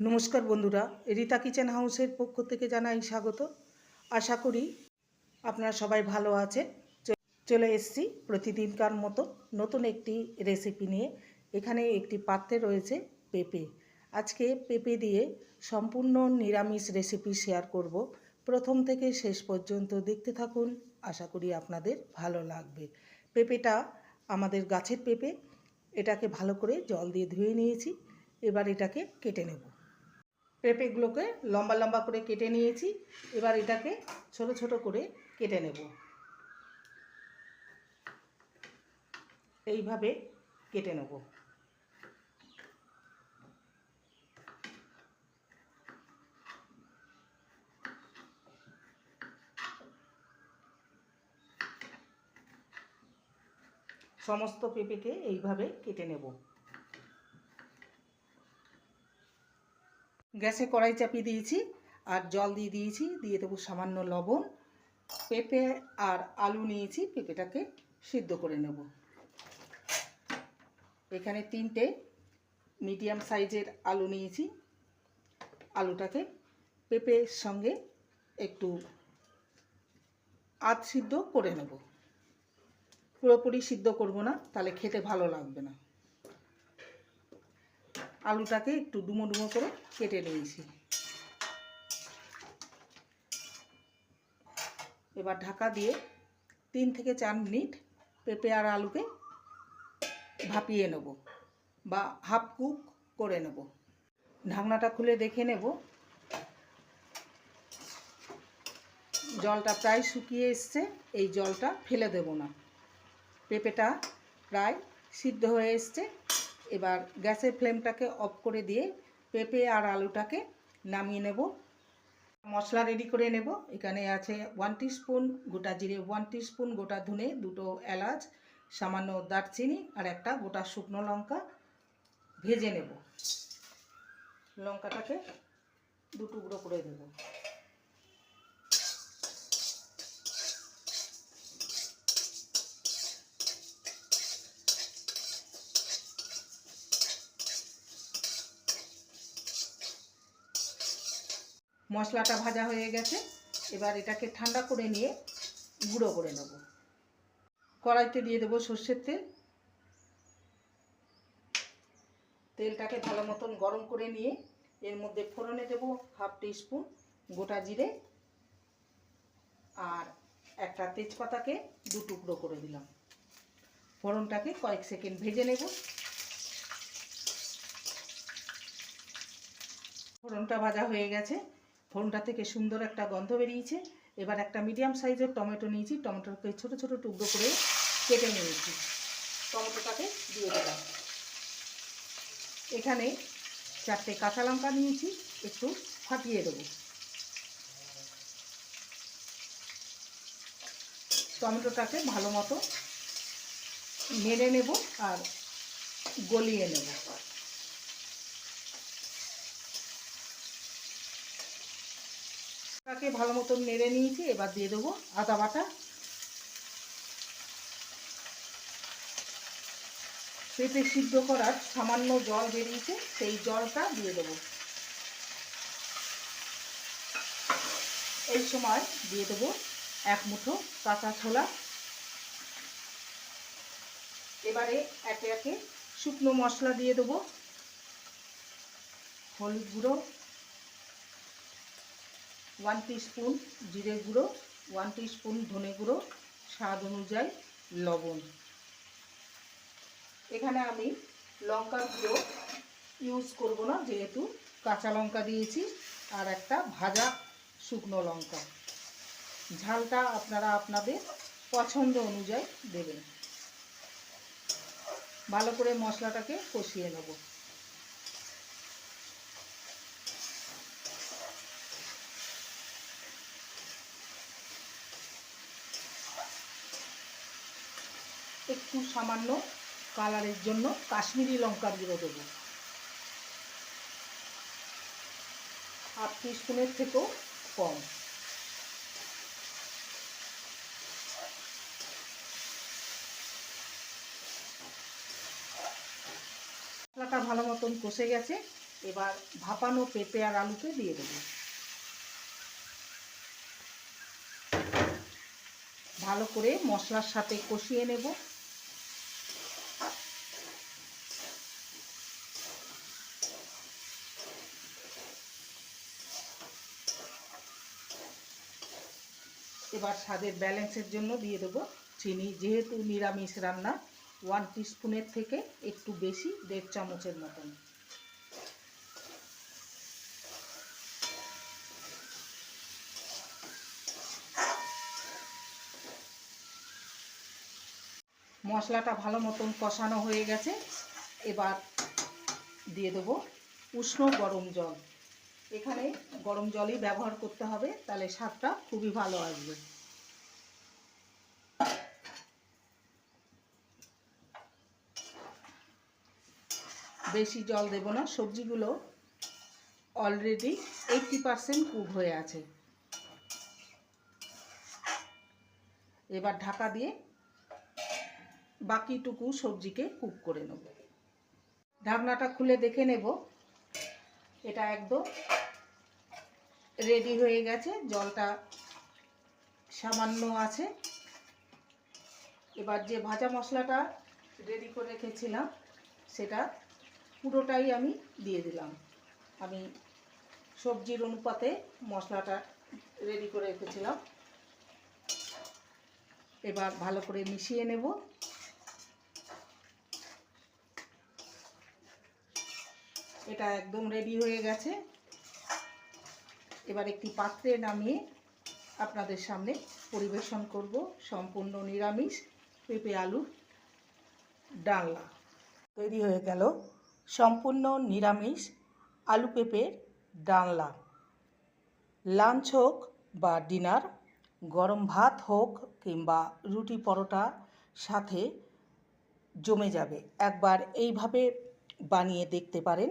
নমস্কার বন্ধুরা, রিতা কিচেন হাউসের পক্ষ থেকে জানাই স্বাগত। আশা করি আপনারা সবাই ভালো আছেন। চলে এসেছি প্রতিদিনকার মতো নতুন একটি রেসিপি নিয়ে। এখানে একটি পাত্রে রয়েছে পেঁপে। আজকে পেঁপে দিয়ে সম্পূর্ণ নিরামিষ রেসিপি শেয়ার করব। প্রথম থেকে শেষ পর্যন্ত দেখতে থাকুন, আশা করি আপনাদের ভালো লাগবে। পেঁপেটা আমাদের গাছের পেঁপে, এটাকে ভালো করে জল দিয়ে ধুয়ে নিয়েছি। এবার এটাকে কেটে নেব। পেঁপেগুলোকে লম্বা লম্বা করে কেটে নিয়েছি। এবার এটাকে ছোট ছোট করে কেটে নেব। এইভাবে কেটে নেব। সমস্ত পেঁপেকে এইভাবে কেটে নেব। গ্যাসে কড়াই চাপিয়ে দিয়েছি আর জল দিয়ে দিয়েছি। দিয়ে দেবো সামান্য লবণ, পেঁপে আর আলু নিয়েছি, পেঁপেটাকে সিদ্ধ করে নেব। এখানে তিনটে মিডিয়াম সাইজের আলু নিয়েছি। আলুটাকে পেঁপের সঙ্গে একটু আধ সিদ্ধ করে নেব। পুরোপুরি সিদ্ধ করব না, তাহলে খেতে ভালো লাগবে না। আলুটাকে একটু ডুমো ডুমো করে কেটে নিয়েছি। এবার ঢাকা দিয়ে তিন থেকে চার মিনিট পেঁপে আর আলুকে ভাপিয়ে নেব বা হাফ কুক করে নেব। ঢাকনাটা খুলে দেখে নেব। জলটা প্রায় শুকিয়ে এসছে, এই জলটা ফেলে দেব না। পেঁপেটা প্রায় সিদ্ধ হয়ে এসছে। এবার গ্যাসের ফ্লেমটাকে অফ করে দিয়ে পেঁপে আর আলুটাকে নামিয়ে নেব। মশলা রেডি করে নেব। এখানে আছে ওয়ান স্পুন গোটা জিরে ওয়ান স্পুন গোটা ধুনে, দুটো এলাচ, সামান্য দারচিনি আর একটা গোটা শুকনো লঙ্কা ভেজে নেব। লঙ্কাটাকে দু টুকরো করে দেবো। মশলাটা ভাজা হয়ে গেছে। এবার এটাকে ঠান্ডা করে নিয়ে গুঁড়ো করে নেব। কড়াইতে দিয়ে দেবো সর্ষের তেল। তেলটাকে ভালো মতন গরম করে নিয়ে এর মধ্যে ফোড়নে দেবো হাফ স্পুন গোটা জিরে আর একটা তেজপাতাকে দু টুকরো করে দিলাম। ফোড়নটাকে কয়েক সেকেন্ড ভেজে নেব। ফোড়নটা ভাজা হয়ে গেছে। ফোড়নটা থেকে সুন্দর একটা গন্ধ বেরিয়েছে। এবার একটা মিডিয়াম সাইজের টমেটো নিয়েছি। টমেটোকে ছোট ছোট টুকরো করে কেটে নিয়েছি। টমেটোটাকে দিয়ে দিলাম। এখানে চারটে কাঁচা লঙ্কা নিয়েছি। একটু ফাটিয়ে দেবো। টমেটোটাকে ভালো মতো নেড়ে নেব আর গলিয়ে নেব। তাকে ভালো মতন নেড়ে নিয়েছি, এবার দিয়ে দেবো আদা বাটা। পেঁপে সিদ্ধ করার সামান্য জল বেরিয়েছে, সেই জলটা দিয়ে দেবো। এই সময় দিয়ে দেবো এক মুঠো কাঁচা ছোলা। এবারে একে একে শুকনো মশলা দিয়ে দেবো। হলুদ গুঁড়ো ওয়ান স্পুন জিরে গুঁড়ো, ওয়ান স্পুন ধনে গুঁড়ো, স্বাদ অনুযায়ী লবণ। এখানে আমি লঙ্কার গুঁড়ো ইউজ করব না, যেহেতু কাঁচা লঙ্কা দিয়েছি, আর একটা ভাজা শুকনো লঙ্কা। ঝালটা আপনারা আপনাদের পছন্দ অনুযায়ী দেবেন। ভালো করে মশলাটাকে কষিয়ে নেব। একটু সামান্য কালারের জন্য কাশ্মীরি লঙ্কার গুঁড়ো দেবো। হাফ টিস্পুনের থেকেও কম। মশলাটা ভালো মতন কষে গেছে, এবার ভাপানো পেঁপে আর আলুকে দিয়ে দেবো। ভালো করে মশলার সাথে কষিয়ে নেব। এবার স্বাদের ব্যালেন্সের জন্য দিয়ে দেবো চিনি। যেহেতু নিরামিষ রান্না ওয়ান টিস্পুনের থেকে একটু বেশি, দেড় চামচের মতন। মশলাটা ভালো মতন কষানো হয়ে গেছে। এবার দিয়ে দেবো উষ্ণ গরম জল। এখানে গরম জলই ব্যবহার করতে হবে, তাহলে স্বাদটা খুবই ভালো আসবে। বেশি জল দেব না, সবজিগুলো অলরেডি এইটটি পারসেন্ট কুক হয়ে আছে। এবার ঢাকা দিয়ে বাকিটুকু সবজিকে কুক করে নেব। ঢাকনাটা খুলে দেখে নেব। এটা একদম রেডি হয়ে গেছে, জলটা সামান্য আছে। এবার যে ভাজা মশলাটা রেডি করে রেখেছিলাম, সেটা পুরোটাই আমি দিয়ে দিলাম। আমি সবজির অনুপাতে মশলাটা রেডি করে রেখেছিলাম। এবার ভালো করে মিশিয়ে নেব। এটা একদম রেডি হয়ে গেছে। এবার একটি পাত্রে নামিয়ে আপনাদের সামনে পরিবেশন করব সম্পূর্ণ নিরামিষ পেঁপে আলুর ডালনা। তৈরি হয়ে গেল সম্পূর্ণ নিরামিষ আলু পেঁপের ডালনা। লাঞ্চ হোক বা ডিনার, গরম ভাত হোক কিংবা রুটি পরোটা সাথে জমে যাবে। একবার এইভাবে বানিয়ে দেখতে পারেন।